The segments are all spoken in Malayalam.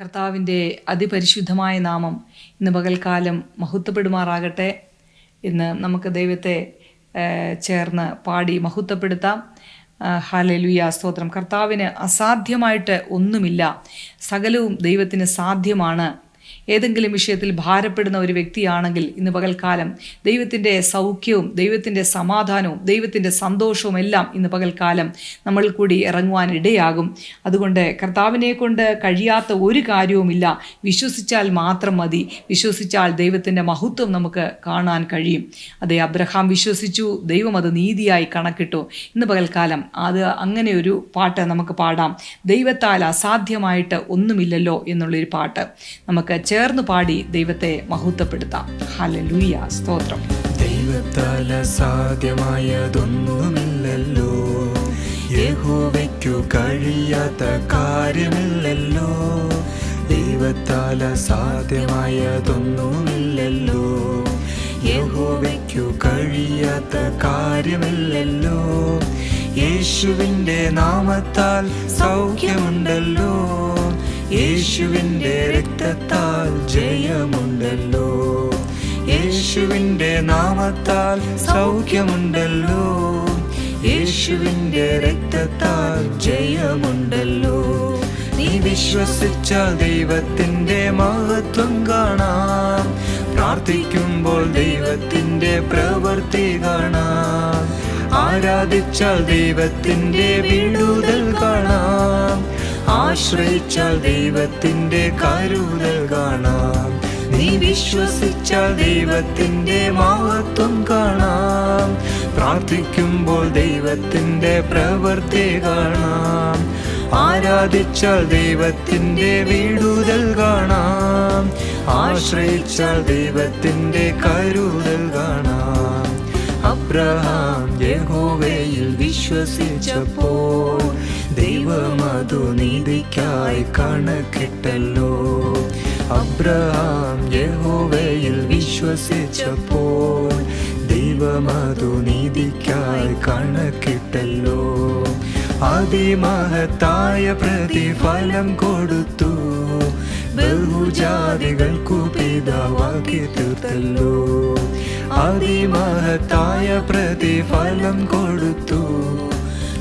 കർത്താവിന്റെ അതിപരിശുദ്ധമായ നാമം ഇന്ന് പകൽക്കാലം മഹത്വപ്പെടുമാറാകട്ടെ ഇന്ന് നമുക്ക് ദൈവത്തെ ചേർന്ന് പാടി മഹത്വപ്പെടുത്താം. ഹാലലുയ സ്തോത്രം. കർത്താവിന് അസാധ്യമായിട്ട് ഒന്നുമില്ല. സകലവും ദൈവത്തിന് സാധ്യമാണ്. ഏതെങ്കിലും വിഷയത്തിൽ ഭാരപ്പെടുന്ന ഒരു വ്യക്തിയാണെങ്കിൽ ഇന്ന് പകൽക്കാലം ദൈവത്തിന്റെ സൗഖ്യവും ദൈവത്തിന്റെ സമാധാനവും ദൈവത്തിന്റെ സന്തോഷവും എല്ലാം ഇന്ന് പകൽക്കാലം നമ്മൾ കൂടി ഇറങ്ങുവാൻ ഇടയാകും. അതുകൊണ്ട് കർത്താവിനെ കൊണ്ട് കഴിയാത്ത ഒരു കാര്യവുമില്ല. വിശ്വസിച്ചാൽ മാത്രം മതി. വിശ്വസിച്ചാൽ ദൈവത്തിന്റെ മഹത്വം നമുക്ക് കാണാൻ കഴിയും. അതെ അബ്രഹാം വിശ്വസിച്ചു. ദൈവം അത് നീതിയായി കണക്കിട്ടു. ഇന്ന് പകൽക്കാലം അത് അങ്ങനെ ഒരു പാട്ട് നമുക്ക് പാടാം. ദൈവത്താൽ അസാധ്യമായിട്ട് ഒന്നുമില്ലല്ലോ എന്നുള്ളൊരു പാട്ട്. നമുക്ക് ചേർന്ന് പാടി ദൈവത്തെ മഹത്വപ്പെടുത്താം. ഹല്ലേലൂയ. സ്തോത്രം. ദൈവത്താൽ സാധ്യമായതൊന്നുമില്ലല്ലോ യഹോവയ്ക്കു കഴിയാത്ത കാര്യമില്ലല്ലോ. ദൈവത്താൽ സാധ്യമായതൊന്നുമില്ലല്ലോ യഹോവയ്ക്കു കഴിയാത്ത കാര്യമില്ലല്ലോ. യേശുവിന്റെ നാമത്താൽ സൗഖ്യമുണ്ടല്ലോ. യേശുവിന്റെ രക്തത്താൽ ജയമുണ്ടല്ലോ. യേശുവിന്റെ നാമത്താൽ സൗഖ്യമുണ്ടല്ലോ. യേശുവിന്റെ രക്തത്താൽ ജയമുണ്ടല്ലോ. നീ വിശ്വസിച്ച ദൈവത്തിന്റെ മഹത്വം കാണാം. പ്രാർത്ഥിക്കുമ്പോൾ ദൈവത്തിന്റെ പ്രവൃത്തി കാണാം. ആരാധിച്ചാൽ ദൈവത്തിന്റെ വിടുതൽ കാണാം. ആശ്രയിച്ചാൽ ദൈവത്തിന്റെ കരുതൽ കാണാം. നീ വിശ്വസിച്ചാൽ ദൈവത്തിന്റെ മഹത്വം കാണാം. പ്രാർത്ഥിക്കുമ്പോൾ ദൈവത്തിന്റെ പ്രവൃത്തി കാണാം. ആരാധിച്ചാൽ ദൈവത്തിന്റെ വിടുതൽ കാണാം. ആശ്രയിച്ചാൽ ദൈവത്തിന്റെ കരുതൽ കാണാം. അബ്രഹാം യഹോവയിൽ വിശ്വസിച്ചപ്പോൾ ദൈവമതു നീതിക്കായി കണക്കിട്ടല്ലോ. അബ്രഹാം യഹോവയിൽ വിശ്വസിച്ചപ്പോൾ ദൈവമതു നീതിക്കായി കണക്കിട്ടല്ലോ. അതിമഹത്തായ പ്രതിഫലം കൊടുത്തു. ബഹുജാതികൾക്കു പിതാവാക്കി തീർത്തല്ലോ. അതിമഹത്തായ പ്രതിഫലം കൊടുത്തു.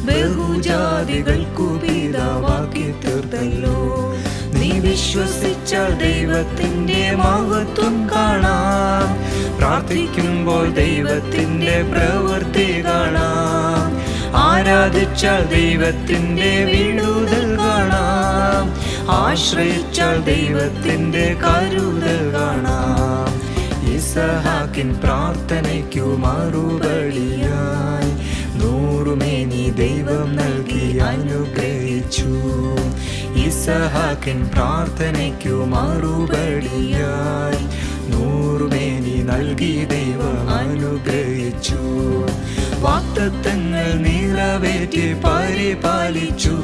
ബഹുജാതികൾക്കു പിതാവാക്കി തീർത്തല്ലോ നീ വിശ്വസിച്ച ദൈവത്തിന്റെ മഹത്വം കാണാം. പ്രാർത്ഥിക്കുമ്പോൾ ദൈവത്തിന്റെ പ്രവൃത്തി കാണാം. ആരാധിച്ചാൽ ദൈവത്തിന്റെ വിടുതൽ കാണാം. ആശ്രയിച്ചാൽ ദൈവത്തിന്റെ കരുതൽ കാണാം. ഇസഹാക്കിൻ പ്രാർത്ഥനയ്ക്കു മറുപടിയായി നൂറുമേനി ദൈവം നൽകി അനുഗ്രഹിച്ചു. ഇസഹാക്കിൻ പ്രാർത്ഥനയ്ക്കു മറുപടിയായി. നൂറുമേനി നൽകി ദൈവം അനുഗ്രഹിച്ചു. വാക്തത്വങ്ങൾ നിറവേറ്റി പരിപാലിച്ചു.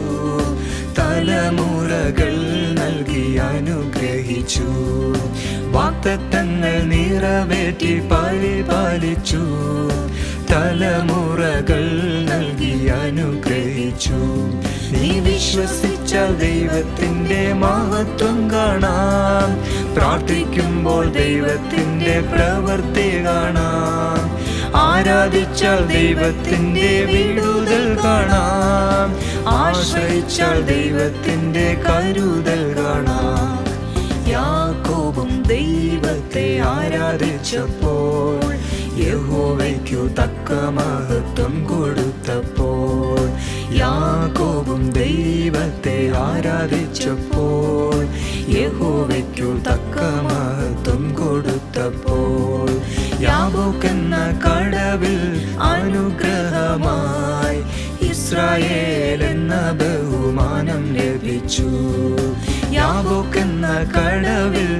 തലമുറകൾ നൽകി അനുഗ്രഹിച്ചു. വാക്തത്വങ്ങൾ നിറവേറ്റി പരിപാലിച്ചു. തലമുറകൾ നൽകി അനുഗ്രഹിച്ചു. നീ വിശ്വസിച്ച ദൈവത്തിന്റെ മഹത്വം കാണാം. പ്രാർത്ഥിക്കുമ്പോൾ ദൈവത്തിന്റെ പ്രവൃത്തി കാണാം. ആരാധിച്ചാൽ ദൈവത്തിന്റെ വിടുതൽ കാണാം. ആശ്രയിച്ചാൽ ദൈവത്തിന്റെ കരുതൽ കാണാം. യാക്കോബും ദൈവത്തെ ആരാധിച്ചപ്പോൾ യഹോവയ്ക്കു തക്ക മഹത്വം കൊടുത്തപ്പോൾ യാക്കോബും ദൈവത്തെ ആരാധിച്ചപ്പോൾ യഹോവയ്ക്കു തക്ക മഹത്വം കൊടുത്തപ്പോൾ യാബോക്കെന്ന കടവിൽ അനുഗ്രഹമായി ഇസ്രായേൽ എന്ന ബഹുമാനം ലഭിച്ചു. യാബോക്കെന്ന കടവിൽ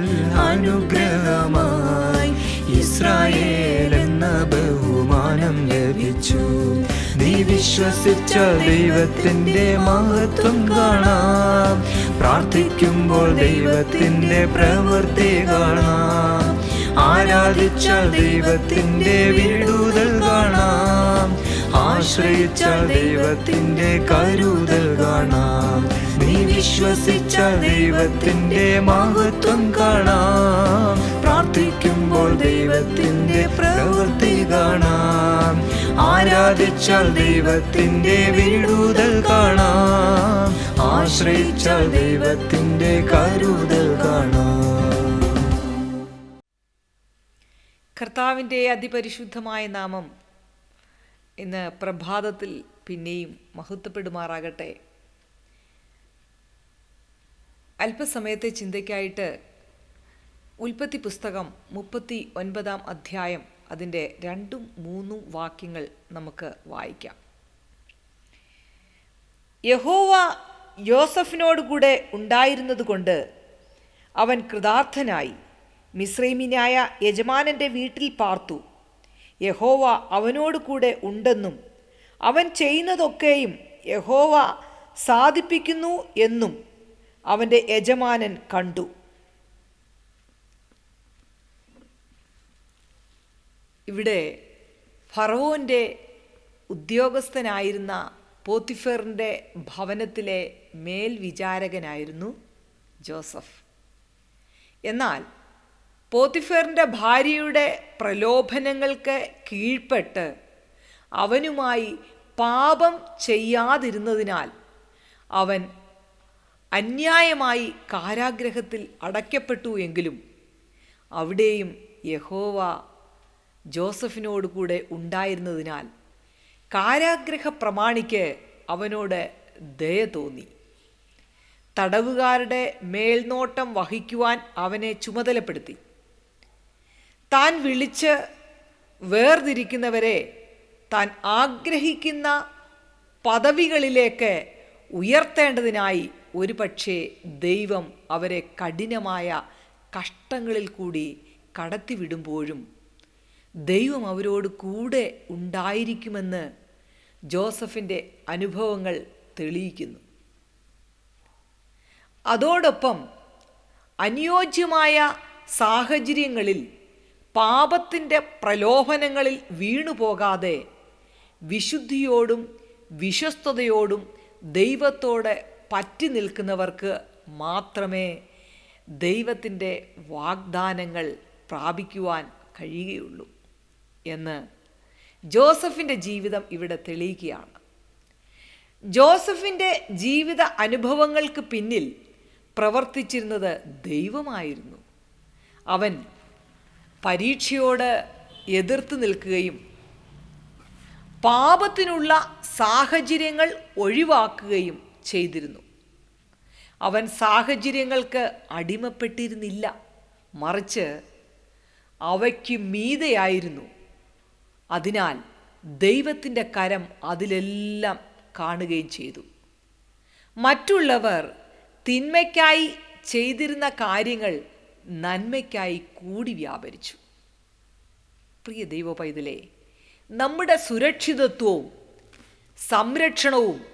അനുഗ്രഹമായി ഇസ്രായേൽ എന്ന ലഭിച്ചു നീ വിശ്വസിച്ച ദൈവത്തിന്റെ മഹത്വം കാണാം. പ്രാർത്ഥിക്കുമ്പോൾ ദൈവത്തിന്റെ പ്രവൃത്തി കാണാം. ആരാധിച്ച ദൈവത്തിന്റെ വിടുതൽ കാണാം. ആശ്രയിച്ച ദൈവത്തിന്റെ കരുതൽ കാണാം. നീ വിശ്വസിച്ച ദൈവത്തിന്റെ മഹത്വം കാണാം. പ്രാർത്ഥിക്കുമ്പോൾ ദൈവത്തിന്റെ പ്രവൃത്തി കാണാം. ആരാധിച്ചാൽ ദൈവത്തിന്റെ വീടുതൽ കാണാം. ആശ്രയിച്ചാൽ ദൈവത്തിന്റെ കരുതൽ കാണാം. കർത്താവിന്റെ അതിപരിശുദ്ധമായ നാമം ഇന്ന് പ്രഭാതത്തിൽ പിന്നെയും മഹത്വപ്പെടുമാറാകട്ടെ. അല്പസമയത്തെ ചിന്തയ്ക്കായിട്ട് ഉൽപ്പത്തി പുസ്തകം മുപ്പത്തി ഒൻപതാം അധ്യായം അതിന്റെ രണ്ടും മൂന്നും വാക്യങ്ങൾ നമുക്ക് വായിക്കാം. യഹോവ യോസഫിനോടുകൂടെ ഉണ്ടായിരുന്നതുകൊണ്ട് അവൻ കൃതാർത്ഥനായി മിശ്രൈമിനായ യജമാനന്റെ വീട്ടിൽ പാർത്തു. യഹോവ അവനോട് കൂടെ ഉണ്ടെന്നും അവൻ ചെയ്യുന്നതൊക്കെയും യഹോവ സാധിപ്പിക്കുന്നു എന്നും അവന്റെ യജമാനൻ കണ്ടു. ഇവിടെ ഫറവോന്റെ ഉദ്യോഗസ്ഥനായിരുന്ന പോത്തിഫറിന്റെ ഭവനത്തിലെ മേൽവിചാരകനായിരുന്നു ജോസഫ്. എന്നാൽ പോത്തിഫറിന്റെ ഭാര്യയുടെ പ്രലോഭനങ്ങൾക്ക് കീഴ്പ്പെട്ട് അവനുമായി പാപം ചെയ്യാതിരുന്നതിനാൽ അവൻ അന്യായമായി കാരാഗ്രഹത്തിൽ അടയ്ക്കപ്പെട്ടു എങ്കിലും അവിടെയും യഹോവ ജോസഫിനോട് കൂടെ ഉണ്ടായിരുന്നതിനാൽ കാരാഗ്രഹ പ്രമാണിക്ക് അവനോട് ദയ തോന്നി. തടവുകാരുടെ മേൽനോട്ടം വഹിക്കുവാൻ അവനെ ചുമതലപ്പെടുത്തി. താൻ വിളിച്ച് വേർതിരിക്കുന്നവരെ താൻ ആഗ്രഹിക്കുന്ന പദവികളിലേക്ക് ഉയർത്തേണ്ടതിനായി ഒരു പക്ഷേ ദൈവം അവരെ കഠിനമായ കഷ്ടങ്ങളിൽ കൂടി കടത്തിവിടുമ്പോഴും ദൈവം അവരോട് കൂടെ ഉണ്ടായിരിക്കുമെന്ന് ജോസഫിന്റെ അനുഭവങ്ങൾ തെളിയിക്കുന്നു. അതോടൊപ്പം അനുയോജ്യമായ സാഹചര്യങ്ങളിൽ പാപത്തിന്റെ പ്രലോഭനങ്ങളിൽ വീണുപോകാതെ വിശുദ്ധിയോടും വിശ്വസ്തയോടും ദൈവത്തോടെ പറ്റി നിൽക്കുന്നവർക്ക് മാത്രമേ ദൈവത്തിന്റെ വാഗ്ദാനങ്ങൾ പ്രാപിക്കുവാൻ കഴിയുകയുള്ളൂ. എന്ന് ജോസഫിന്റെ ജീവിതം ഇവിടെ തെളിയിക്കുകയാണ്. ജോസഫിന്റെ ജീവിത അനുഭവങ്ങൾക്ക് പിന്നിൽ പ്രവർത്തിച്ചിരുന്നത് ദൈവമായിരുന്നു. അവൻ പരീക്ഷയോട് എതിർത്ത് നിൽക്കുകയും പാപത്തിനുള്ള സാഹചര്യങ്ങൾ ഒഴിവാക്കുകയും ചെയ്തിരുന്നു. അവൻ സാഹചര്യങ്ങൾക്ക് അടിമപ്പെട്ടിരുന്നില്ല. മറിച്ച് അവയ്ക്ക് മീതെയായിരുന്നു. അതിനാൽ ദൈവത്തിന്റെ കരം അതിലെല്ലാം കാണുകയും ചെയ്തു. മറ്റുള്ളവർ തിന്മയ്ക്കായി ചെയ്തിരുന്ന കാര്യങ്ങൾ നന്മയ്ക്കായി കൂടി വ്യാപരിച്ചു. പ്രിയ ദൈവ പൈതലേ നമ്മുടെ സുരക്ഷിതത്വവും സംരക്ഷണവും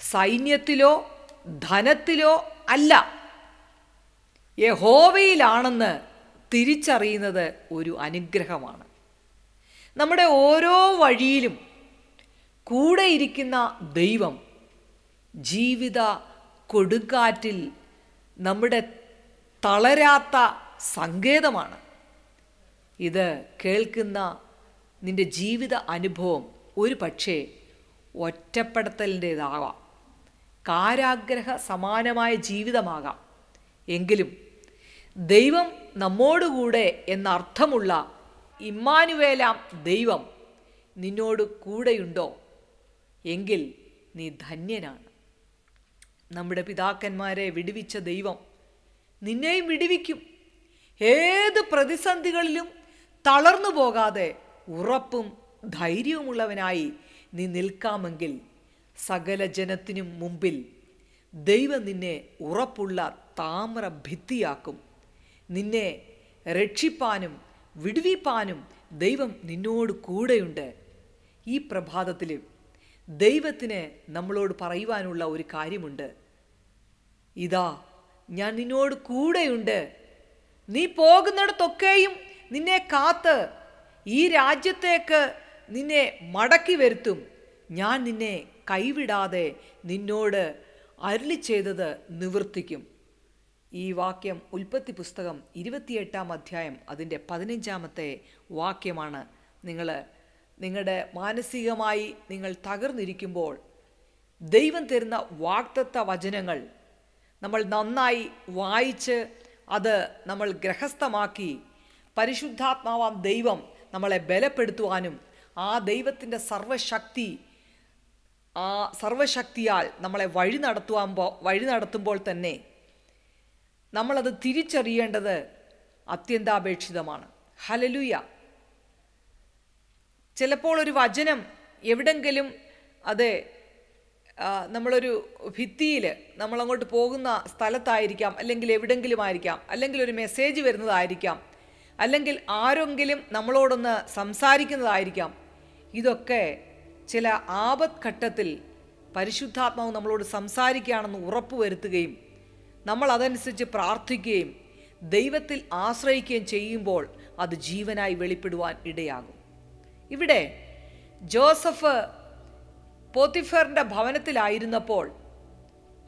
സൈന്യത്തിലോ ധനത്തിലോ അല്ല. യഹോവയിലാണെന്ന് തിരിച്ചറിയുന്നത് ഒരു അനുഗ്രഹമാണ്. നമ്മുടെ ഓരോ വഴിയിലും കൂടെ ഇരിക്കുന്ന ദൈവം ജീവിത കൊടുങ്കാറ്റിൽ നമ്മുടെ തളരാത്ത സങ്കേതമാണ്. ഇത് കേൾക്കുന്ന നിന്റെ ജീവിത അനുഭവം ഒരു പക്ഷേ ഒറ്റപ്പെടുത്തലിന്റേതാവാം. കാരാഗ്രഹ സമാനമായ ജീവിതമാകാം. എങ്കിലും ദൈവം നമ്മോടുകൂടെ എന്നർത്ഥമുള്ള ഇമ്മാനുവേലാം ദൈവം നിന്നോട് കൂടെയുണ്ടോ? എങ്കിൽ നീ ധന്യനാണ്. നമ്മുടെ പിതാക്കന്മാരെ വിടുവിച്ച ദൈവം നിന്നെയും വിടുവിക്കും. ഏത് പ്രതിസന്ധികളിലും തളർന്നു പോകാതെ ഉറപ്പും ധൈര്യവുമുള്ളവനായി നീ നിൽക്കാമെങ്കിൽ സകല ജനത്തിനും മുമ്പിൽ ദൈവം നിന്നെ ഉറപ്പുള്ള താമ്ര ഭിത്തിയാക്കും നിന്നെ രക്ഷിപ്പാനും വിടുവിപ്പാനും ദൈവം നിന്നോട് കൂടെയുണ്ട്. ഈ പ്രഭാതത്തിൽ ദൈവത്തിന് നമ്മളോട് പറയുവാനുള്ള ഒരു കാര്യമുണ്ട്. ഇതാ ഞാൻ നിന്നോട് കൂടെയുണ്ട്. നീ പോകുന്നിടത്തൊക്കെയും നിന്നെ കാത്ത് ഈ രാജ്യത്തേക്ക് നിന്നെ മടക്കി വരുത്തും. ഞാൻ നിന്നെ കൈവിടാതെ നിന്നോട് അരുളി ചെയ്തത് നിവർത്തിക്കും. ഈ വാക്യം ഉൽപ്പത്തി പുസ്തകം ഇരുപത്തിയെട്ടാം അധ്യായം അതിന്റെ പതിനഞ്ചാമത്തെ വാക്യമാണ്. നിങ്ങൾ നിങ്ങളുടെ മാനസികമായി നിങ്ങൾ തകർന്നിരിക്കുമ്പോൾ ദൈവം തരുന്ന വാക്തത്വ വചനങ്ങൾ നമ്മൾ നന്നായി വായിച്ച് അത് നമ്മൾ ഗ്രഹസ്ഥമാക്കി പരിശുദ്ധാത്മാവാം ദൈവം നമ്മളെ ബലപ്പെടുത്തുവാനും ആ ദൈവത്തിന്റെ സർവശക്തി ആ സർവശക്തിയാൽ നമ്മളെ വഴി നടത്തുവാൻ വഴി നടത്തുമ്പോൾ തന്നെ നമ്മളത് തിരിച്ചറിയേണ്ടത് അത്യന്താപേക്ഷിതമാണ്. ഹലലുയ ചിലപ്പോൾ ഒരു വചനം എവിടെങ്കിലും അത് നമ്മളൊരു ഭിത്തിയിൽ നമ്മളങ്ങോട്ട് പോകുന്ന സ്ഥലത്തായിരിക്കാം അല്ലെങ്കിൽ എവിടെങ്കിലും ആയിരിക്കാം അല്ലെങ്കിൽ ഒരു മെസ്സേജ് വരുന്നതായിരിക്കാം അല്ലെങ്കിൽ ആരെങ്കിലും നമ്മളോടൊന്ന് സംസാരിക്കുന്നതായിരിക്കാം. ഇതൊക്കെ ചില ആപത്ഘട്ടത്തിൽ പരിശുദ്ധാത്മാവ് നമ്മളോട് സംസാരിക്കുകയാണെന്ന് ഉറപ്പുവരുത്തുകയും നമ്മൾ അതനുസരിച്ച് പ്രാർത്ഥിക്കുകയും ദൈവത്തിൽ ആശ്രയിക്കുകയും ചെയ്യുമ്പോൾ അത് ജീവനായി വെളിപ്പെടുവാൻ ഇടയാകും. ഇവിടെ ജോസഫ് പോത്തിഫറിന്റെ ഭവനത്തിലായിരുന്നപ്പോൾ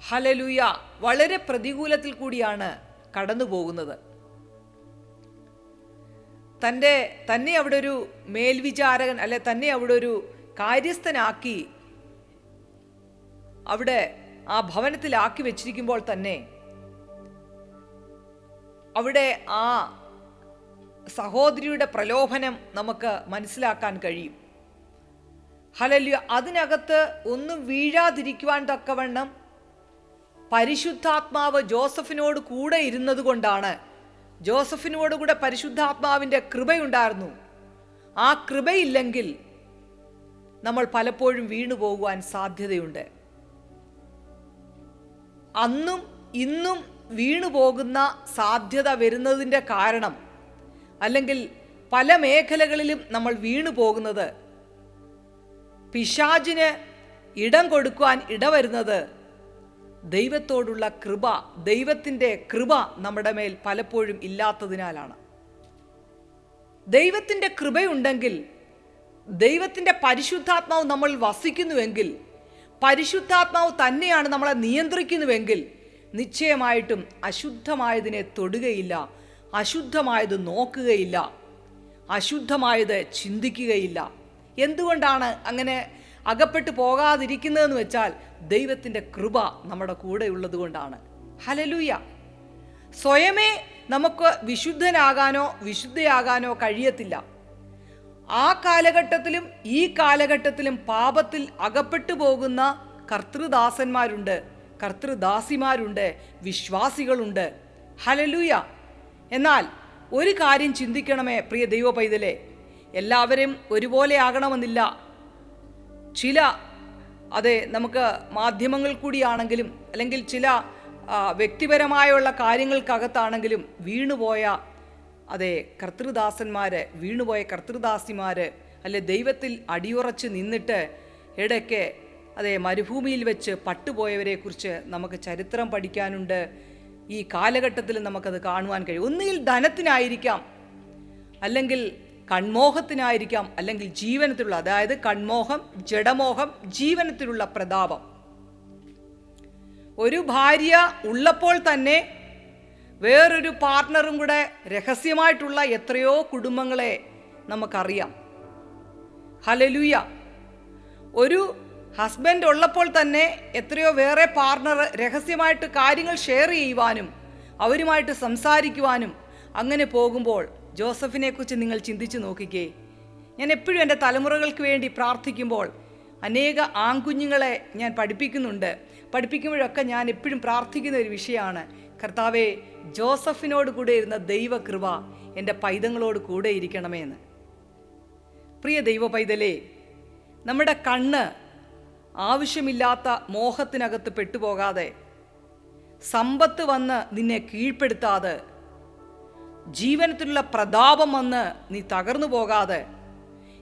ഹലലുയ വളരെ പ്രതികൂലത്തിൽ കൂടിയാണ് കടന്നു പോകുന്നത്. തന്റെ തന്നെ അവിടെ ഒരു മേൽവിചാരകൻ അല്ലെ തന്നെ അവിടെ ഒരു കാര്യസ്ഥനാക്കി അവിടെ ആ ഭവനത്തിലാക്കി വെച്ചിരിക്കുമ്പോൾ തന്നെ അവിടെ ആ സഹോദരിയുടെ പ്രലോഭനം നമുക്ക് മനസ്സിലാക്കാൻ കഴിയും. ഹലല്യ അതിനകത്ത് ഒന്നും വീഴാതിരിക്കുവാൻ തക്കവണ്ണം പരിശുദ്ധാത്മാവ് ജോസഫിനോട് കൂടെ ഇരുന്നത് കൊണ്ടാണ് ജോസഫിനോട് പരിശുദ്ധാത്മാവിന്റെ കൃപയുണ്ടായിരുന്നു. ആ കൃപയില്ലെങ്കിൽ നമ്മൾ പലപ്പോഴും വീണു പോകുവാൻ സാധ്യതയുണ്ട്. അന്നും ഇന്നും വീണു പോകുന്ന സാധ്യത വരുന്നതിന്റെ കാരണം അല്ലെങ്കിൽ പല മേഖലകളിലും നമ്മൾ വീണു പോകുന്നത് പിശാചിന് ഇടം കൊടുക്കുവാൻ ഇടവരുന്നത് ദൈവത്തോടുള്ള കൃപ ദൈവത്തിന്റെ കൃപ നമ്മുടെ മേൽ പലപ്പോഴും ഇല്ലാത്തതിനാലാണ്. ദൈവത്തിന്റെ കൃപയുണ്ടെങ്കിൽ ദൈവത്തിന്റെ പരിശുദ്ധാത്മാവ് നമ്മൾ വസിക്കുന്നുവെങ്കിൽ പരിശുദ്ധാത്മാവ് തന്നെയാണ് നമ്മളെ നിയന്ത്രിക്കുന്നുവെങ്കിൽ നിശ്ചയമായിട്ടും അശുദ്ധമായതിനെ തൊടുകയില്ല അശുദ്ധമായത് നോക്കുകയില്ല അശുദ്ധമായത് ചിന്തിക്കുകയില്ല. എന്തുകൊണ്ടാണ് അങ്ങനെ അകപ്പെട്ടു പോകാതിരിക്കുന്നതെന്ന് വെച്ചാൽ ദൈവത്തിന്റെ കൃപ നമ്മുടെ കൂടെ ഉള്ളത് കൊണ്ടാണ്. ഹലലൂയ സ്വയമേ നമുക്ക് വിശുദ്ധനാകാനോ വിശുദ്ധയാകാനോ കഴിയത്തില്ല. ആ കാലഘട്ടത്തിലും ഈ കാലഘട്ടത്തിലും പാപത്തിൽ അകപ്പെട്ടു പോകുന്ന കർത്തൃദാസന്മാരുണ്ട്. കർത്തൃദാസിമാരുണ്ട് വിശ്വാസികളുണ്ട്. ഹലലൂയ എന്നാൽ ഒരു കാര്യം ചിന്തിക്കണമേ പ്രിയ ദൈവ പൈതലെ എല്ലാവരും ഒരുപോലെ ആകണമെന്നില്ല. ചില അതെ നമുക്ക് മാധ്യമങ്ങൾ കൂടിയാണെങ്കിലും അല്ലെങ്കിൽ ചില വ്യക്തിപരമായുള്ള കാര്യങ്ങൾക്കകത്താണെങ്കിലും വീണുപോയ അതെ കർത്തൃദാസന്മാർ വീണുപോയ കർത്തൃദാസിമാർ അല്ലെ ദൈവത്തിൽ അടിയുറച്ച് നിന്നിട്ട് ഇടയ്ക്ക് അതെ മരുഭൂമിയിൽ വെച്ച് പട്ടുപോയവരെക്കുറിച്ച് നമുക്ക് ചരിത്രം പഠിക്കാനുണ്ട്. ഈ കാലഘട്ടത്തിൽ നമുക്കത് കാണുവാൻ കഴിയും. ഒന്നുകിൽ ധനത്തിനായിരിക്കാം അല്ലെങ്കിൽ കൺമോഹത്തിനായിരിക്കാം അല്ലെങ്കിൽ ജീവനത്തിലുള്ള അതായത് കൺമോഹം ജഡമോഹം ജീവനത്തിലുള്ള പ്രതാപം. ഒരു ഭാര്യ ഉള്ളപ്പോൾ തന്നെ വേറൊരു പാർട്ട്ണറും കൂടെ രഹസ്യമായിട്ടുള്ള എത്രയോ കുടുംബങ്ങളെ നമുക്കറിയാം. ഹലലുയ ഒരു ഹസ്ബൻഡ് ഉള്ളപ്പോൾ തന്നെ എത്രയോ വേറെ പാർട്ണർ രഹസ്യമായിട്ട് കാര്യങ്ങൾ ഷെയർ ചെയ്യുവാനും അവരുമായിട്ട് സംസാരിക്കുവാനും അങ്ങനെ പോകുമ്പോൾ ജോസഫിനെക്കുറിച്ച് നിങ്ങൾ ചിന്തിച്ചു നോക്കിക്കേ. ഞാൻ എപ്പോഴും എന്റെ തലമുറകൾക്ക് വേണ്ടി പ്രാർത്ഥിക്കുമ്പോൾ അനേക ആൺകുഞ്ഞുങ്ങളെ ഞാൻ പഠിപ്പിക്കുന്നുണ്ട്. പഠിപ്പിക്കുമ്പോഴൊക്കെ ഞാൻ എപ്പോഴും പ്രാർത്ഥിക്കുന്ന ഒരു വിഷയമാണ്. കർത്താവെ ജോസഫിനോട് കൂടെ ഇരുന്ന ദൈവകൃപ എന്റെ പൈതങ്ങളോട് കൂടെ ഇരിക്കണമേ എന്ന് പ്രിയ ദൈവ പൈതലേ നമ്മുടെ കണ്ണ് ആവശ്യമില്ലാത്ത മോഹത്തിനകത്ത് പെട്ടുപോകാതെ സമ്പത്ത് വന്ന് നിന്നെ കീഴ്പ്പെടുത്താതെ ജീവനത്തിലുള്ള പ്രതാപം വന്ന് നീ തകർന്നു പോകാതെ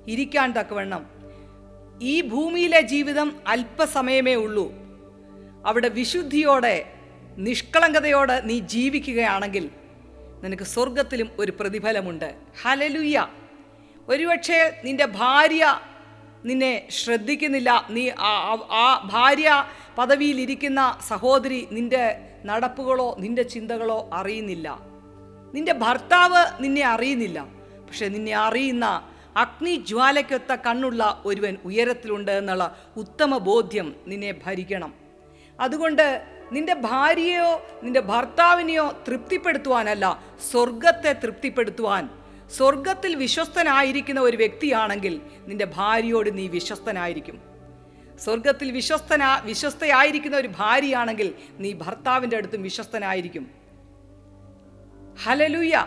ഇരിക്കാൻ തക്കവണ്ണം. ഈ ഭൂമിയിലെ ജീവിതം അല്പസമയമേ ഉള്ളൂ. അവിടെ വിശുദ്ധിയോടെ നിഷ്കളങ്കതയോടെ നീ ജീവിക്കുകയാണെങ്കിൽ നിനക്ക് സ്വർഗത്തിലും ഒരു പ്രതിഫലമുണ്ട്. ഹലലുയ്യ ഒരുപക്ഷെ നിന്റെ ഭാര്യ നിന്നെ ശ്രദ്ധിക്കുന്നില്ല. നീ ആ- ഭാര്യ പദവിയിലിരിക്കുന്ന സഹോദരി നിന്റെ നടപ്പുകളോ നിന്റെ ചിന്തകളോ അറിയുന്നില്ല. നിന്റെ ഭർത്താവ് നിന്നെ അറിയുന്നില്ല. പക്ഷെ നിന്നെ അറിയുന്ന അഗ്നി ജ്വാലയ്ക്കൊത്ത കണ്ണുള്ള ഒരുവൻ ഉയരത്തിലുണ്ട് എന്നുള്ള ഉത്തമ ബോധ്യം നിന്നെ ഭരിക്കണം. അതുകൊണ്ട് നിന്റെ ഭാര്യയോ നിന്റെ ഭർത്താവിനെയോ തൃപ്തിപ്പെടുത്തുവാനല്ല സ്വർഗത്തെ തൃപ്തിപ്പെടുത്തുവാൻ സ്വർഗത്തിൽ വിശ്വസ്തനായിരിക്കുന്ന ഒരു വ്യക്തിയാണെങ്കിൽ നിന്റെ ഭാര്യയോട് നീ വിശ്വസ്തനായിരിക്കും. സ്വർഗത്തിൽ വിശ്വസ്തനാ വിശ്വസ്തയായിരിക്കുന്ന ഒരു ഭാര്യയാണെങ്കിൽ നീ ഭർത്താവിന്റെ അടുത്തും വിശ്വസ്തനായിരിക്കും. ഹലലുയ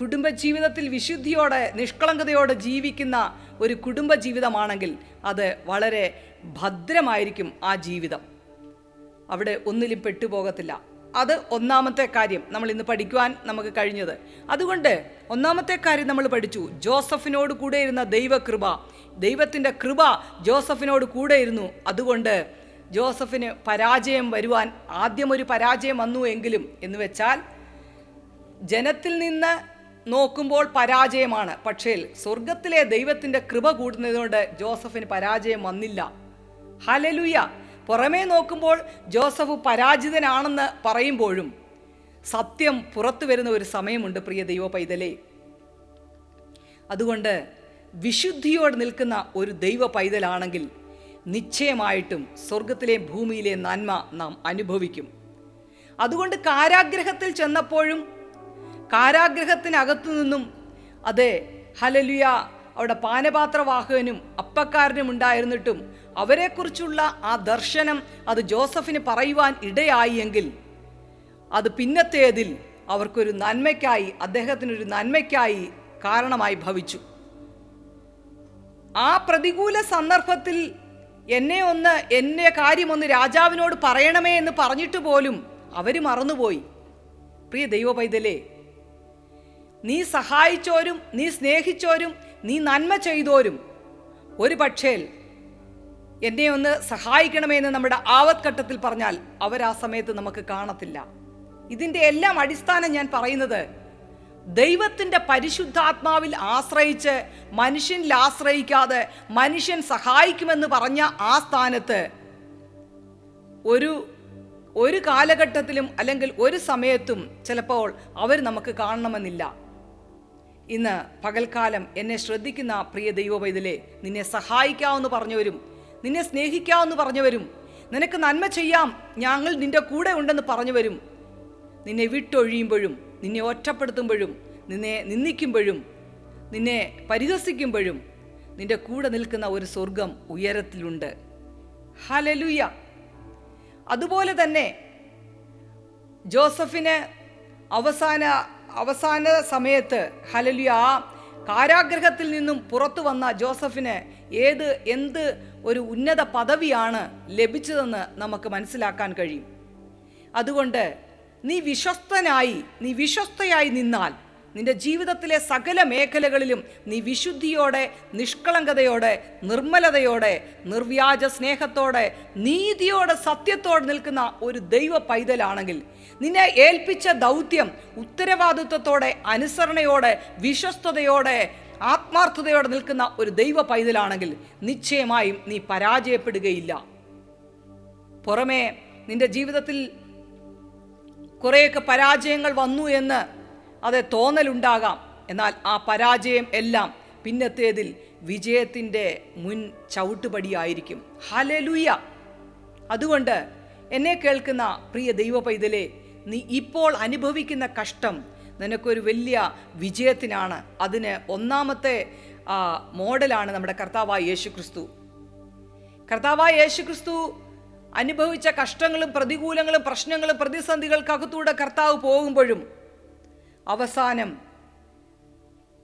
കുടുംബജീവിതത്തിൽ വിശുദ്ധിയോടെ നിഷ്കളങ്കതയോടെ ജീവിക്കുന്ന ഒരു കുടുംബജീവിതമാണെങ്കിൽ അത് വളരെ ഭദ്രമായിരിക്കും ആ ജീവിതം. അവിടെ ഒന്നിലും പെട്ടുപോകത്തില്ല. അത് ഒന്നാമത്തെ കാര്യം നമ്മൾ ഇന്ന് പഠിക്കുവാൻ നമുക്ക് കഴിഞ്ഞത്. അതുകൊണ്ട് ഒന്നാമത്തെ കാര്യം നമ്മൾ പഠിച്ചു. ജോസഫിനോട് കൂടെ ഇരുന്ന ദൈവകൃപ. ദൈവത്തിന്റെ കൃപ ജോസഫിനോട് കൂടെ ഇരുന്നു. അതുകൊണ്ട് ജോസഫിന് പരാജയം വരുവാൻ ആദ്യം ഒരു പരാജയം വന്നു എങ്കിലും എന്ന് വെച്ചാൽ ജനത്തിൽ നിന്ന് നോക്കുമ്പോൾ പരാജയമാണ്. പക്ഷേ സ്വർഗത്തിലെ ദൈവത്തിന്റെ കൃപ കൂടുന്നതുകൊണ്ട് ജോസഫിന് പരാജയം വന്നില്ല. ഹലലുയ പുറമേ നോക്കുമ്പോൾ ജോസഫ് പരാജിതനാണെന്ന് പറയുമ്പോഴും സത്യം പുറത്തു വരുന്ന ഒരു സമയമുണ്ട് പ്രിയ ദൈവ പൈതലേ. അതുകൊണ്ട് വിശുദ്ധിയോട് നിൽക്കുന്ന ഒരു ദൈവ പൈതലാണെങ്കിൽ നിശ്ചയമായിട്ടും സ്വർഗത്തിലെ ഭൂമിയിലെ നന്മ നാം അനുഭവിക്കും. അതുകൊണ്ട് കാരാഗ്രഹത്തിൽ ചെന്നപ്പോഴും കാരാഗ്രഹത്തിനകത്തു നിന്നും അതെ ഹലലുയ അവിടെ പാനപാത്രവാഹകനും അപ്പക്കാരനും ഉണ്ടായിരുന്നിട്ടും അവരെക്കുറിച്ചുള്ള ആ ദർശനം അത് ജോസഫിന് പറയുവാൻ ഇടയായി എങ്കിൽ അത് പിന്നത്തേതിൽ അവർക്കൊരു നന്മയ്ക്കായി അദ്ദേഹത്തിനൊരു നന്മയ്ക്കായി കാരണമായി ഭവിച്ചു. ആ പ്രതികൂല സന്ദർഭത്തിൽ എന്നെ ഒന്ന് എന്നെ കാര്യമൊന്ന് രാജാവിനോട് പറയണമേ എന്ന് പറഞ്ഞിട്ട് പോലും അവർ മറന്നുപോയി. പ്രിയ ദൈവ പൈതലേ നീ സഹായിച്ചോരും നീ സ്നേഹിച്ചോരും നീ നന്മ ചെയ്തോരും ഒരു പക്ഷേൽ എന്നെ ഒന്ന് സഹായിക്കണമെന്ന് നമ്മുടെ ആവത്ഘട്ടത്തിൽ പറഞ്ഞാൽ അവർ ആ സമയത്ത് നമുക്ക് കാണത്തില്ല. ഇതിന്റെ എല്ലാം അടിസ്ഥാനം ഞാൻ പറയുന്നത് ദൈവത്തിന്റെ പരിശുദ്ധാത്മാവിൽ ആശ്രയിച്ച് മനുഷ്യനിൽ ആശ്രയിക്കാതെ മനുഷ്യൻ സഹായിക്കുമെന്ന് പറഞ്ഞ ആ സ്ഥാനത്ത് ഒരു ഒരു കാലഘട്ടത്തിലും അല്ലെങ്കിൽ ഒരു സമയത്തും ചിലപ്പോൾ അവർ നമുക്ക് കാണണമെന്നില്ല. ഇന്ന് പകൽക്കാലം എന്നെ ശ്രദ്ധിക്കുന്ന പ്രിയ ദൈവവൈതലെ നിന്നെ സഹായിക്കാമെന്ന് പറഞ്ഞവരും നിന്നെ സ്നേഹിക്കാമെന്ന് പറഞ്ഞു വരും നിനക്ക് നന്മ ചെയ്യാം. ഞങ്ങൾ നിന്റെ കൂടെ ഉണ്ടെന്ന് പറഞ്ഞു വരും നിന്നെ വിട്ടൊഴിയുമ്പോഴും നിന്നെ ഒറ്റപ്പെടുത്തുമ്പോഴും നിന്നെ നിന്ദിക്കുമ്പോഴും നിന്നെ പരിഹസിക്കുമ്പോഴും നിന്റെ കൂടെ നിൽക്കുന്ന ഒരു സ്വർഗം ഉയരത്തിലുണ്ട്. ഹലലുയ അതുപോലെ തന്നെ ജോസഫിന് അവസാന അവസാന സമയത്ത് ഹലലുയ ആ കാരാഗ്രഹത്തിൽ നിന്നും പുറത്തു വന്ന ജോസഫിന് ഏത് എന്ത് ഒരു ഉന്നത പദവിയാണ് ലഭിച്ചതെന്ന് നമുക്ക് മനസ്സിലാക്കാൻ കഴിയും. അതുകൊണ്ട് നീ വിശ്വസ്തനായി നീ വിശ്വസ്തയായി നിന്നാൽ നിന്റെ ജീവിതത്തിലെ സകല മേഖലകളിലും നീ വിശുദ്ധിയോടെ നിഷ്കളങ്കതയോടെ നിർമ്മലതയോടെ നിർവ്യാജ സ്നേഹത്തോടെ നീതിയോടെ സത്യത്തോടെ നിൽക്കുന്ന ഒരു ദൈവ പൈതലാണെങ്കിൽ നിന്നെ ഏൽപ്പിച്ച ദൗത്യം ഉത്തരവാദിത്വത്തോടെ അനുസരണയോടെ വിശ്വസ്തയോടെ ആത്മാർത്ഥതയോടെ നിൽക്കുന്ന ഒരു ദൈവ പൈതലാണെങ്കിൽ നിശ്ചയമായും നീ പരാജയപ്പെടുകയില്ല. പുറമേ നിന്റെ ജീവിതത്തിൽ കുറേയൊക്കെ പരാജയങ്ങൾ വന്നു എന്ന് അത് തോന്നലുണ്ടാകാം. എന്നാൽ ആ പരാജയം എല്ലാം പിന്നത്തേതിൽ വിജയത്തിന്റെ മുൻ ചവിട്ടുപടിയായിരിക്കും. ഹലലുയ അതുകൊണ്ട് എന്നെ കേൾക്കുന്ന പ്രിയ ദൈവ പൈതലെ നീ ഇപ്പോൾ അനുഭവിക്കുന്ന കഷ്ടം നിനക്കൊരു വലിയ വിജയത്തിനാണ്. അതിന് ഒന്നാമത്തെ മോഡലാണ് നമ്മുടെ കർത്താവായ യേശു ക്രിസ്തു കർത്താവായ യേശു ക്രിസ്തു അനുഭവിച്ച കഷ്ടങ്ങളും പ്രതികൂലങ്ങളും പ്രശ്നങ്ങളും പ്രതിസന്ധികൾക്കകത്തൂടെ കർത്താവ് പോകുമ്പോഴും അവസാനം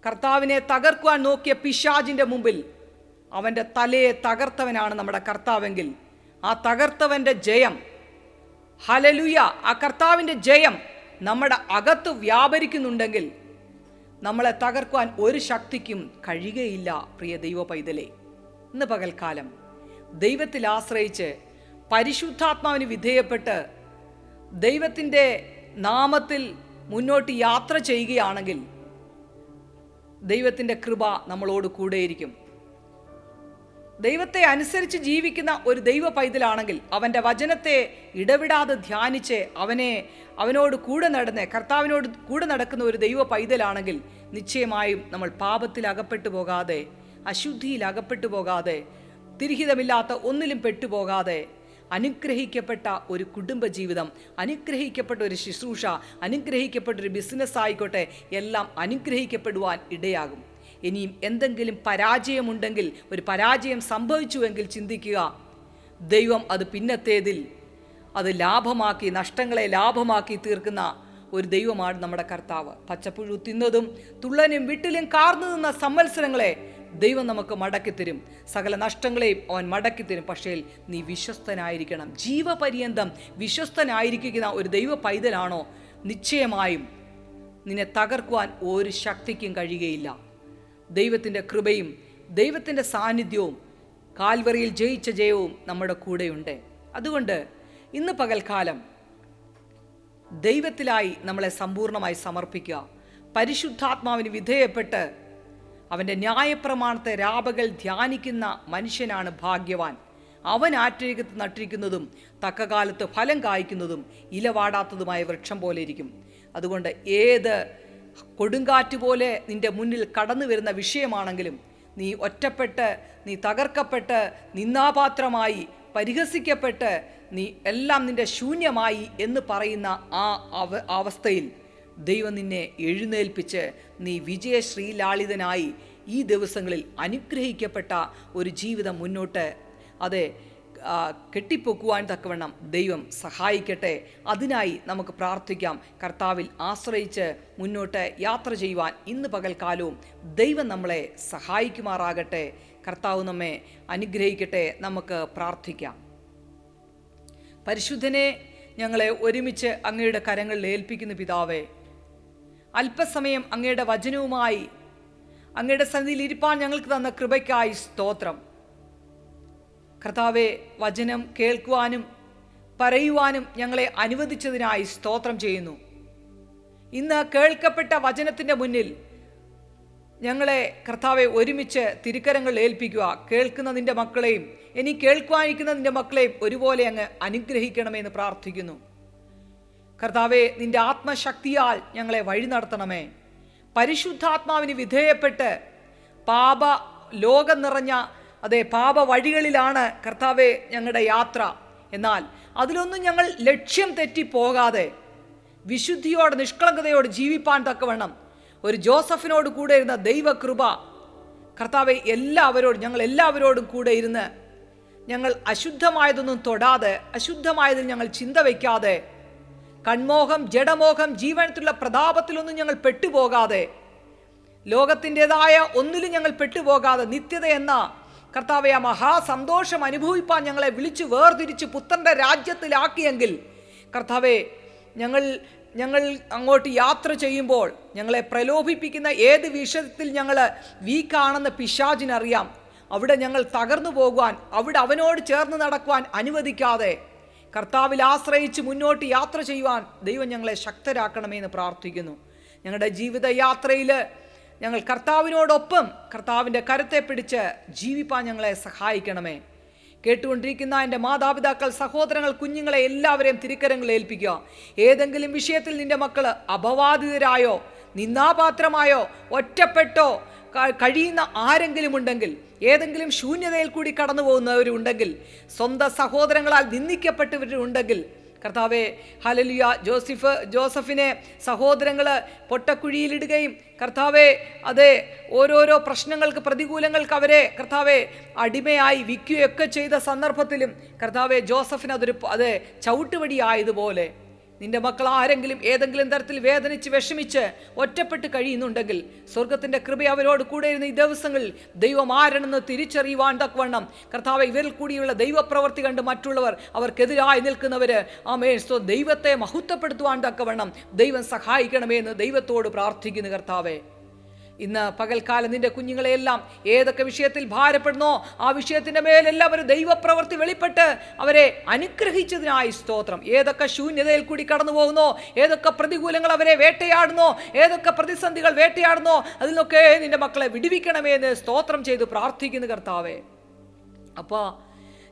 കർത്താവിനെ തകർക്കുവാൻ നോക്കിയ പിശാജിന്റെ മുമ്പിൽ അവന്റെ തലയെ തകർത്തവനാണ് നമ്മുടെ കർത്താവെങ്കിൽ ആ തകർത്തവന്റെ ജയം ഹലലുയ ആ കർത്താവിന്റെ ജയം നമ്മുടെ അകത്ത് വ്യാപരിക്കുന്നുണ്ടെങ്കിൽ നമ്മളെ തകർക്കുവാൻ ഒരു ശക്തിക്കും കഴിയുകയില്ല പ്രിയ ദൈവ പൈതലേ ഇന്ന് പകൽക്കാലം ദൈവത്തിൽ ആശ്രയിച്ച് പരിശുദ്ധാത്മാവിന് വിധേയപ്പെട്ട് ദൈവത്തിന്റെ നാമത്തിൽ മുന്നോട്ട് യാത്ര ചെയ്യുകയാണെങ്കിൽ ദൈവത്തിന്റെ കൃപ നമ്മളോട് കൂടെയിരിക്കും. ദൈവത്തെ അനുസരിച്ച് ജീവിക്കുന്ന ഒരു ദൈവ പൈതലാണെങ്കിൽ അവന്റെ വചനത്തെ ഇടവിടാതെ ധ്യാനിച്ച് അവനെ അവനോട് കൂടെ നടന്ന് കർത്താവിനോട് കൂടെ നടക്കുന്ന ഒരു ദൈവ പൈതലാണെങ്കിൽ നിശ്ചയമായും നമ്മൾ പാപത്തിൽ അകപ്പെട്ടു പോകാതെ അശുദ്ധിയിൽ അകപ്പെട്ടു പോകാതെ തിരിഹിതമില്ലാത്ത ഒന്നിലും പെട്ടുപോകാതെ അനുഗ്രഹിക്കപ്പെട്ട ഒരു കുടുംബജീവിതം അനുഗ്രഹിക്കപ്പെട്ട ഒരു ശുശ്രൂഷ അനുഗ്രഹിക്കപ്പെട്ട ഒരു ബിസിനസ് ആയിക്കോട്ടെ എല്ലാം അനുഗ്രഹിക്കപ്പെടുവാൻ ഇടയാകും. ഇനിയും എന്തെങ്കിലും പരാജയമുണ്ടെങ്കിൽ ഒരു പരാജയം സംഭവിച്ചുവെങ്കിൽ ചിന്തിക്കുക ദൈവം അത് പിന്നത്തേതിൽ അത് ലാഭമാക്കി നഷ്ടങ്ങളെ ലാഭമാക്കി തീർക്കുന്ന ഒരു ദൈവമാണ് നമ്മുടെ കർത്താവ്. പച്ചപ്പുഴു തിന്നതും തുള്ളനും വിട്ടിലും കാർന്നു നിന്ന സമ്മത്സരങ്ങളെ ദൈവം നമുക്ക് മടക്കിത്തരും. സകല നഷ്ടങ്ങളെയും അവൻ മടക്കിത്തരും. പക്ഷേ നീ വിശ്വസ്തനായിരിക്കണം. ജീവപര്യന്തം വിശ്വസ്തനായിരിക്കുന്ന ഒരു ദൈവ പൈതലാണോ? നിശ്ചയമായും നിന്നെ തകർക്കുവാൻ ഒരു ശക്തിക്കും കഴിയുകയില്ല. ദൈവത്തിന്റെ കൃപയും ദൈവത്തിന്റെ സാന്നിധ്യവും കാൽവറിയിൽ ജയിച്ച ജയവും നമ്മുടെ കൂടെയുണ്ട്. അതുകൊണ്ട് ഇന്ന് പകൽക്കാലം ദൈവത്തിലായി നമ്മളെ സമ്പൂർണമായി സമർപ്പിക്കുക. പരിശുദ്ധാത്മാവിന് വിധേയപ്പെട്ട് അവന്റെ ന്യായപ്രമാണത്തെ രാപകൽ ധ്യാനിക്കുന്ന മനുഷ്യനാണ് ഭാഗ്യവാൻ. അവൻ ആറ്റരികത്ത് നട്ടിരിക്കുന്നതും തക്കകാലത്ത് ഫലം കായ്ക്കുന്നതും ഇലവാടാത്തതുമായ വൃക്ഷം പോലെ ഇരിക്കും. അതുകൊണ്ട് ഏത് കൊടുങ്കാറ്റ് പോലെ നിന്റെ മുന്നിൽ കടന്നു വരുന്ന വിഷയമാണെങ്കിലും നീ ഒറ്റപ്പെട്ട് നീ തകർക്കപ്പെട്ട് നിന്നാപാത്രമായി പരിഹസിക്കപ്പെട്ട് നീ എല്ലാം നിന്റെ ശൂന്യമായി എന്ന് പറയുന്ന ആ അവസ്ഥയിൽ ദൈവം നിന്നെ എഴുന്നേൽപ്പിച്ച് നീ വിജയശ്രീലാളിതനായി ഈ ദിവസങ്ങളിൽ അനുഗ്രഹിക്കപ്പെട്ട ഒരു ജീവിതം മുന്നോട്ട്. അതെ കെട്ടിപ്പൊക്കുവാൻ തക്കവണ്ണം ദൈവം സഹായിക്കട്ടെ. അതിനായി നമുക്ക് പ്രാർത്ഥിക്കാം. കർത്താവിൽ ആശ്രയിച്ച് മുന്നോട്ട് യാത്ര ചെയ്യുവാൻ ഇന്ന് പകൽക്കാലവും ദൈവം നമ്മളെ സഹായിക്കുമാറാകട്ടെ. കർത്താവ് നമ്മെ അനുഗ്രഹിക്കട്ടെ. നമുക്ക് പ്രാർത്ഥിക്കാം. പരിശുദ്ധനെ ഞങ്ങളെ ഒരുമിച്ച് അങ്ങയുടെ കരങ്ങളിൽ ഏൽപ്പിക്കുന്ന പിതാവേ അല്പസമയം അങ്ങയുടെ വചനവുമായി അങ്ങയുടെ സന്നിധിയിൽ ഇരിപ്പാൻ ഞങ്ങൾക്ക് തന്ന കൃപയ്ക്കായി സ്തോത്രം. കർത്താവെ വചനം കേൾക്കുവാനും പറയുവാനും ഞങ്ങളെ അനുവദിച്ചതിനായി സ്തോത്രം ചെയ്യുന്നു. ഇന്ന് കേൾക്കപ്പെട്ട വചനത്തിന്റെ മുന്നിൽ ഞങ്ങളെ കർത്താവെ ഒരുമിച്ച് തിരുക്കരങ്ങൾ ഏൽപ്പിക്കുക. കേൾക്കുന്ന നിന്റെ മക്കളെയും ഇനി കേൾക്കുവാനിരിക്കുന്ന നിന്റെ മക്കളെയും ഒരുപോലെ അങ്ങ് അനുഗ്രഹിക്കണമെന്ന് പ്രാർത്ഥിക്കുന്നു. കർത്താവെ നിന്റെ ആത്മശക്തിയാൽ ഞങ്ങളെ വഴി നടത്തണമേ. പരിശുദ്ധാത്മാവിന് വിധേയപ്പെട്ട് പാപ ലോകം നിറഞ്ഞ അതെ പാപ വഴികളിലാണ് കർത്താവെ ഞങ്ങളുടെ യാത്ര. എന്നാൽ അതിലൊന്നും ഞങ്ങൾ ലക്ഷ്യം തെറ്റി പോകാതെ വിശുദ്ധിയോടെ നിഷ്കളങ്കതയോടെ ജീവിപ്പാൻ തക്കവണ്ണം ഒരു ജോസഫിനോട് കൂടെ ഇരുന്ന ദൈവകൃപ കർത്താവെ എല്ലാവരോടും ഞങ്ങൾ എല്ലാവരോടും കൂടെ ഇരുന്ന് ഞങ്ങൾ അശുദ്ധമായതൊന്നും തൊടാതെ അശുദ്ധമായതിൽ ഞങ്ങൾ ചിന്ത വയ്ക്കാതെ കൺമോഹം ജഡമോഹം ജീവനത്തിലുള്ള പ്രതാപത്തിലൊന്നും ഞങ്ങൾ പെട്ടുപോകാതെ ലോകത്തിന്റെതായ ഒന്നിലും ഞങ്ങൾ പെട്ടുപോകാതെ നിത്യത എന്ന കർത്താവെ ആ മഹാസന്തോഷം അനുഭവിപ്പാൻ ഞങ്ങളെ വിളിച്ചു വേർതിരിച്ച് പുത്രന്റെ രാജ്യത്തിലാക്കിയെങ്കിൽ കർത്താവെ ഞങ്ങൾ ഞങ്ങൾ അങ്ങോട്ട് യാത്ര ചെയ്യുമ്പോൾ ഞങ്ങളെ പ്രലോഭിപ്പിക്കുന്ന ഏത് വിഷയത്തിൽ ഞങ്ങൾ വീക്കാണെന്ന് പിശാചിനറിയാം. അവിടെ ഞങ്ങൾ തകർന്നു പോകുവാൻ അവിടെ അവനോട് ചേർന്ന് നടക്കുവാൻ അനുവദിക്കാതെ കർത്താവിൽ ആശ്രയിച്ച് മുന്നോട്ട് യാത്ര ചെയ്യുവാൻ ദൈവം ഞങ്ങളെ ശക്തരാക്കണമെന്ന് പ്രാർത്ഥിക്കുന്നു. ഞങ്ങളുടെ ജീവിത യാത്രയിൽ ഞങ്ങൾ കർത്താവിനോടൊപ്പം കർത്താവിന്റെ കരത്തെ പിടിച്ച് ജീവിപ്പാൻ ഞങ്ങളെ സഹായിക്കണമേ. കേട്ടുകൊണ്ടിരിക്കുന്ന എന്റെ മാതാപിതാക്കൾ സഹോദരങ്ങൾ കുഞ്ഞുങ്ങളെ എല്ലാവരെയും തിരുക്കരങ്ങൾ ഏൽപ്പിക്കുക. ഏതെങ്കിലും വിഷയത്തിൽ നിന്റെ മക്കൾ അപവാദിതരായോ നിന്നാപാത്രമായോ ഒറ്റപ്പെട്ടോ കഴിയുന്ന ആരെങ്കിലും ഉണ്ടെങ്കിൽ ഏതെങ്കിലും ശൂന്യതയിൽ കൂടി കടന്നു പോകുന്നവരുണ്ടെങ്കിൽ സ്വന്തം സഹോദരങ്ങളാൽ നിന്ദിക്കപ്പെട്ടവരുണ്ടെങ്കിൽ കർത്താവെ ഹലലിയ ജോസഫ് ജോസഫിനെ സഹോദരങ്ങൾ പൊട്ടക്കുഴിയിലിടുകയും കർത്താവെ അതെ ഓരോരോ പ്രശ്നങ്ങൾക്ക് പ്രതികൂലങ്ങൾക്ക് അവരെ കർത്താവെ അടിമയായി വിൽക്കുകയൊക്കെ ചെയ്ത സന്ദർഭത്തിലും കർത്താവെ ജോസഫിന് അതൊരു അതെ ചവിട്ടുപടിയായതുപോലെ നിന്റെ മക്കൾ ആരെങ്കിലും ഏതെങ്കിലും തരത്തിൽ വേദനിച്ച് വിഷമിച്ച് ഒറ്റപ്പെട്ട് കഴിയുന്നുണ്ടെങ്കിൽ സ്വർഗത്തിന്റെ കൃപ അവരോട് കൂടെ ഇരുന്ന ഈ ദിവസങ്ങളിൽ ദൈവം ആരണെന്ന് തിരിച്ചറിയുവാൻ തക്കവണ്ണം കർത്താവ് ഇവരിൽ കൂടിയുള്ള ദൈവപ്രവർത്തി കണ്ട് മറ്റുള്ളവർ അവർക്കെതിരായി നിൽക്കുന്നവര് ആമേ സ്വ ദൈവത്തെ മഹത്വപ്പെടുത്തുവാൻ തക്കവണ്ണം ദൈവം സഹായിക്കണമേ എന്ന് ദൈവത്തോട് പ്രാർത്ഥിക്കുന്നു കർത്താവേ. ഇന്ന് പകൽക്കാലം നിന്റെ കുഞ്ഞുങ്ങളെയെല്ലാം ഏതൊക്കെ വിഷയത്തിൽ ഭാരപ്പെടുന്നോ ആ വിഷയത്തിന്റെ മേൽ എല്ലാവരും ദൈവപ്രവൃത്തി വെളിപ്പെട്ട് അവരെ അനുഗ്രഹിച്ചതിനായി സ്തോത്രം. ഏതൊക്കെ ശൂന്യതയിൽ കൂടി കടന്നു പോകുന്നോ ഏതൊക്കെ പ്രതികൂലങ്ങൾ അവരെ വേട്ടയാടുന്നോ ഏതൊക്കെ പ്രതിസന്ധികൾ വേട്ടയാടുന്നോ അതിൽ നിന്നൊക്കെ നിന്റെ മക്കളെ വിടുവിക്കണമേ എന്ന് സ്തോത്രം ചെയ്ത് പ്രാർത്ഥിക്കുന്നു കർത്താവേ. അപ്പോൾ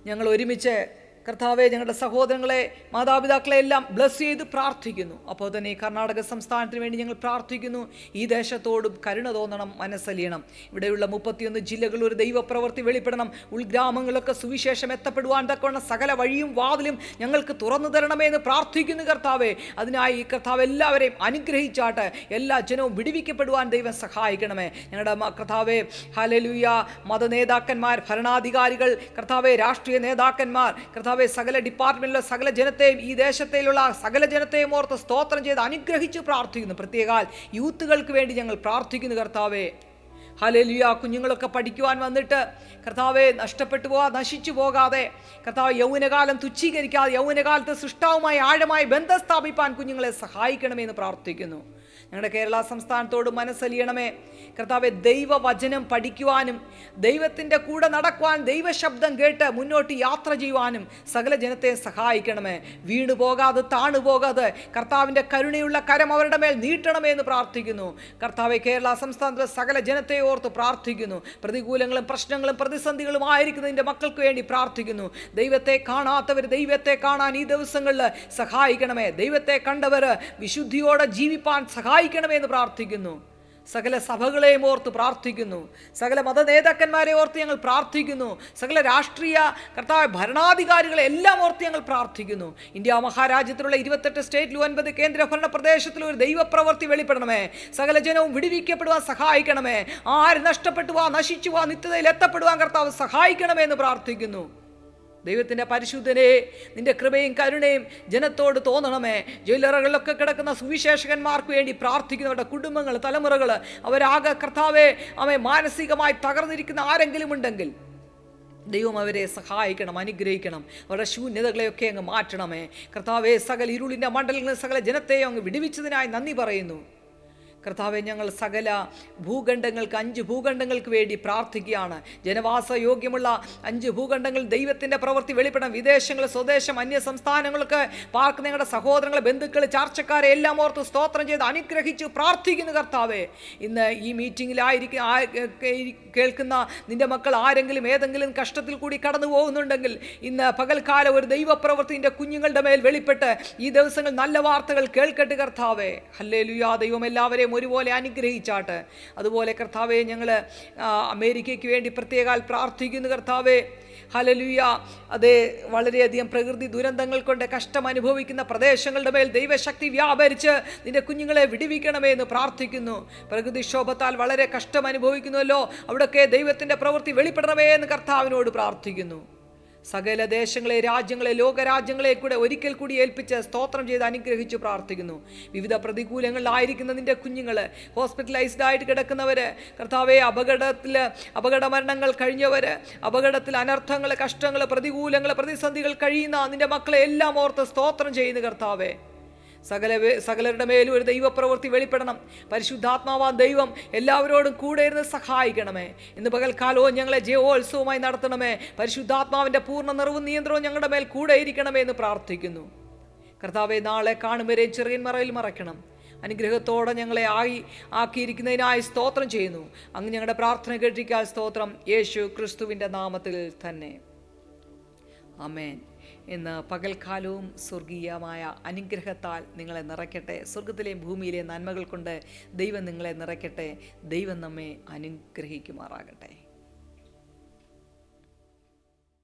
ഞങ്ങൾ ഒരുമിച്ച് കർത്താവെ ഞങ്ങളുടെ സഹോദരങ്ങളെ മാതാപിതാക്കളെ എല്ലാം ബ്ലസ് ചെയ്ത് പ്രാർത്ഥിക്കുന്നു. അപ്പോൾ തന്നെ ഈ കർണാടക സംസ്ഥാനത്തിന് വേണ്ടി ഞങ്ങൾ പ്രാർത്ഥിക്കുന്നു. ഈ ദേശത്തോടും കരുണ തോന്നണം മനസ്സലിയണം. ഇവിടെയുള്ള മുപ്പത്തിയൊന്ന് ജില്ലകളിൽ ഒരു ദൈവപ്രവൃത്തി വെളിപ്പെടണം. ഉൾഗ്രാമങ്ങളൊക്കെ സുവിശേഷം എത്തപ്പെടുവാൻ തക്കവണ്ണം സകല വഴിയും വാതിലും ഞങ്ങൾക്ക് തുറന്നു തരണമേ എന്ന് പ്രാർത്ഥിക്കുന്നു കർത്താവെ. അതിനായി ഈ കർത്താവ് എല്ലാവരെയും അനുഗ്രഹിച്ചാട്ട് എല്ലാ ജനവും വിടിവിക്കപ്പെടുവാൻ ദൈവം സഹായിക്കണമേ. ഞങ്ങളുടെ കർത്താവെ ഹലലുയ മത നേതാക്കന്മാർ ഭരണാധികാരികൾ കർത്താവെ രാഷ്ട്രീയ നേതാക്കന്മാർ കർത്താവെ സകല ഡിപ്പാർട്ട്മെന്റിലെ സകല ജനത്തെയും ഈ ദേശത്തിലുള്ള സകല ജനത്തെയും ഓർത്ത് സ്തോത്രം ചെയ്ത് അനുഗ്രഹിച്ച് പ്രാർത്ഥിക്കുന്നു. പ്രത്യേകാൽ യൂത്തുകൾക്ക് വേണ്ടി ഞങ്ങൾ പ്രാർത്ഥിക്കുന്നു കർത്താവെ. ഹലലിയ കുഞ്ഞുങ്ങളൊക്കെ പഠിക്കുവാൻ വന്നിട്ട് കർത്താവെ നഷ്ടപ്പെട്ടു പോകാ നശിച്ചു പോകാതെ. കർത്താവ് യൗവനകാലം തുച്ഛീകരിക്കാതെ യൗവനകാലത്ത് സൃഷ്ടാവുമായി ആഴമായി ബന്ധം സ്ഥാപിപ്പാൻ കുഞ്ഞുങ്ങളെ സഹായിക്കണമെന്ന് പ്രാർത്ഥിക്കുന്നു. ഞങ്ങളുടെ കേരള സംസ്ഥാനത്തോട് മനസ്സലിയണമേ. കർത്താവെ ദൈവവചനം പഠിക്കുവാനും ദൈവത്തിന്റെ കൂടെ നടക്കുവാൻ ദൈവശബ്ദം കേട്ട് മുന്നോട്ട് യാത്ര ചെയ്യുവാനും സകല ജനത്തെ സഹായിക്കണമേ. വീണു പോകാതെ താണു പോകാതെ കർത്താവിന്റെ കരുണയുള്ള കരം അവരുടെ മേൽ നീട്ടണമേ എന്ന് പ്രാർത്ഥിക്കുന്നു. കർത്താവെ കേരള സംസ്ഥാനത്തെ സകല ജനത്തെ ഓർത്ത് പ്രാർത്ഥിക്കുന്നു. പ്രതികൂലങ്ങളും പ്രശ്നങ്ങളും പ്രതിസന്ധികളും ആയിരിക്കുന്നതിന്റെ മക്കൾക്ക് വേണ്ടി പ്രാർത്ഥിക്കുന്നു. ദൈവത്തെ കാണാത്തവർ ദൈവത്തെ കാണാൻ ഈ ദിവസങ്ങളിൽ സഹായിക്കണമേ. ദൈവത്തെ കണ്ടവർ വിശുദ്ധിയോടെ ജീവിപ്പാൻ സഹായിക്കണമേ. എന്ന് പ്രാർത്ഥിക്കുന്നു. സകല സഭകളെയും ഓർത്ത് പ്രാർത്ഥിക്കുന്നു. സകല മത നേതാക്കന്മാരെ ഓർത്ത് ഞങ്ങൾ പ്രാർത്ഥിക്കുന്നു. സകല രാഷ്ട്രീയ കർത്താവ് ഭരണാധികാരികളെ എല്ലാം ഓർത്ത് ഞങ്ങൾ പ്രാർത്ഥിക്കുന്നു. ഇന്ത്യ മഹാരാജ്യത്തിലുള്ള ഇരുപത്തെട്ട് സ്റ്റേറ്റിലും ഒൻപത് കേന്ദ്ര ഭരണ പ്രദേശത്തിലും ഒരു ദൈവപ്രവൃത്തി വെളിപ്പെടണമേ. സകല ജനവും വിടുവിക്കപ്പെടുവാൻ സഹായിക്കണമേ. ആര് നഷ്ടപ്പെട്ടു നശിച്ചുവാ നിത്യതയിൽ എത്തപ്പെടുവാൻ കർത്താവ് സഹായിക്കണമേ എന്ന് പ്രാർത്ഥിക്കുന്നു. ദൈവത്തിന്റെ പരിശുദ്ധനെ നിന്റെ കൃപയും കരുണയും ജനത്തോട് തോന്നണമേ. ജയിലറകളിലൊക്കെ കിടക്കുന്ന സുവിശേഷകന്മാർക്ക് വേണ്ടി പ്രാർത്ഥിക്കുന്നവരുടെ കുടുംബങ്ങൾ തലമുറകൾ അവരാകെ കർത്താവെ അവയെ മാനസികമായി തകർന്നിരിക്കുന്ന ആരെങ്കിലും ഉണ്ടെങ്കിൽ ദൈവം അവരെ സഹായിക്കണം അനുഗ്രഹിക്കണം. അവരുടെ ശൂന്യതകളെയൊക്കെ അങ്ങ് മാറ്റണമേ. കർത്താവെ സകല ഇരുളിന്റെ മണ്ഡലങ്ങളിൽ സകല ജനത്തെയും അങ്ങ് വിടുവിച്ചതിനായി നന്ദി പറയുന്നു. കർത്താവെ ഞങ്ങൾ സകല ഭൂഖണ്ഡങ്ങൾക്ക് അഞ്ച് ഭൂഖണ്ഡങ്ങൾക്ക് വേണ്ടി പ്രാർത്ഥിക്കുകയാണ്. ജനവാസ യോഗ്യമുള്ള അഞ്ച് ഭൂഖണ്ഡങ്ങൾ ദൈവത്തിന്റെ പ്രവൃത്തി വെളിപ്പെടാം വിദേശങ്ങൾ സ്വദേശം അന്യ സംസ്ഥാനങ്ങൾക്ക് പാർക്ക് നിങ്ങളുടെ സഹോദരങ്ങളെ ബന്ധുക്കൾ ചാർച്ചക്കാരെ എല്ലാം ഓർത്ത് സ്തോത്രം ചെയ്ത് അനുഗ്രഹിച്ചു പ്രാർത്ഥിക്കുന്നു കർത്താവെ. ഇന്ന് ഈ മീറ്റിങ്ങിലായിരിക്കും കേൾക്കുന്ന നിന്റെ മക്കൾ ആരെങ്കിലും ഏതെങ്കിലും കഷ്ടത്തിൽ കൂടി കടന്നു പോകുന്നുണ്ടെങ്കിൽ ഇന്ന് പകൽക്കാലം ഒരു ദൈവപ്രവൃത്തിന്റെ കുഞ്ഞുങ്ങളുടെ മേൽ വെളിപ്പെട്ട് ഈ ദിവസങ്ങൾ നല്ല വാർത്തകൾ കേൾക്കട്ടെ കർത്താവെ. ഹല്ലേ ലുയാ ദൈവം എല്ലാവരെയും ഒരുപോലെ അനുഗ്രഹിച്ചാട്ട്. അതുപോലെ കർത്താവെ ഞങ്ങൾ അമേരിക്കയ്ക്ക് വേണ്ടി പ്രത്യേകാൽ പ്രാർത്ഥിക്കുന്നു കർത്താവേ. ഹലലുയ അതേ വളരെയധികം പ്രകൃതി ദുരന്തങ്ങൾ കൊണ്ട് കഷ്ടം അനുഭവിക്കുന്ന പ്രദേശങ്ങളുടെ മേൽ ദൈവശക്തി വ്യാപരിച്ച് നിന്റെ കുഞ്ഞുങ്ങളെ വിടുവിക്കണമേ എന്ന് പ്രാർത്ഥിക്കുന്നു പ്രകൃതിക്ഷോഭത്താൽ വളരെ കഷ്ടം അനുഭവിക്കുന്നുവല്ലോ. അവിടെയൊക്കെ ദൈവത്തിന്റെ പ്രവൃത്തി വെളിപ്പെടണമേ എന്ന് കർത്താവിനോട് പ്രാർത്ഥിക്കുന്നു. സകല ദേശങ്ങളെ രാജ്യങ്ങളെ ലോകരാജ്യങ്ങളെ കൂടെ ഒരിക്കൽ കൂടി ഏൽപ്പിച്ച് സ്തോത്രം ചെയ്ത് അനുഗ്രഹിച്ചു പ്രാർത്ഥിക്കുന്നു. വിവിധ പ്രതികൂലങ്ങളിലായിരിക്കുന്ന നിന്റെ കുഞ്ഞുങ്ങൾ ഹോസ്പിറ്റലൈസ്ഡ് ആയിട്ട് കിടക്കുന്നവർ കർത്താവെ അപകടത്തിൽ അപകട മരണങ്ങൾ കഴിഞ്ഞവർ അപകടത്തിൽ അനർത്ഥങ്ങൾ കഷ്ടങ്ങൾ പ്രതികൂലങ്ങൾ പ്രതിസന്ധികൾ കഴിയുന്ന നിന്റെ മക്കളെ എല്ലാം ഓർത്ത് സ്തോത്രം ചെയ്യുന്നു കർത്താവെ. സകല സകലരുടെ മേലും ഒരു ദൈവപ്രവൃത്തി വെളിപ്പെടണം. പരിശുദ്ധാത്മാവാൻ ദൈവം എല്ലാവരോടും കൂടെ ഇരുന്ന് സഹായിക്കണമേ. ഇന്ന് പകൽക്കാലവും ഞങ്ങളെ ജയോത്സവമായി നടത്തണമേ. പരിശുദ്ധാത്മാവിന്റെ പൂർണ നിറവും നിയന്ത്രണവും ഞങ്ങളുടെ മേൽ കൂടെ ഇരിക്കണമേ എന്ന് പ്രാർത്ഥിക്കുന്നു. കർത്താവെ നാളെ കാണുവരെ ചെറിയ മറയിൽ മറയ്ക്കണം. അനുഗ്രഹത്തോടെ ഞങ്ങളെ ആയി ആക്കിയിരിക്കുന്നതിനായി സ്തോത്രം ചെയ്യുന്നു. അങ്ങ് ഞങ്ങളുടെ പ്രാർത്ഥന കേട്ടിരിക്കാൻ സ്തോത്രം. യേശു ക്രിസ്തുവിന്റെ നാമത്തിൽ തന്നെ. അമേൻ ഇന്ന് പകൽക്കാലവും സ്വർഗീയമായ അനുഗ്രഹത്താൽ നിങ്ങളെ നിറയ്ക്കട്ടെ. സ്വർഗത്തിലെയും ഭൂമിയിലെയും നന്മകൾ കൊണ്ട് ദൈവം നിങ്ങളെ നിറയ്ക്കട്ടെ. ദൈവം നമ്മെ അനുഗ്രഹിക്കുമാറാകട്ടെ.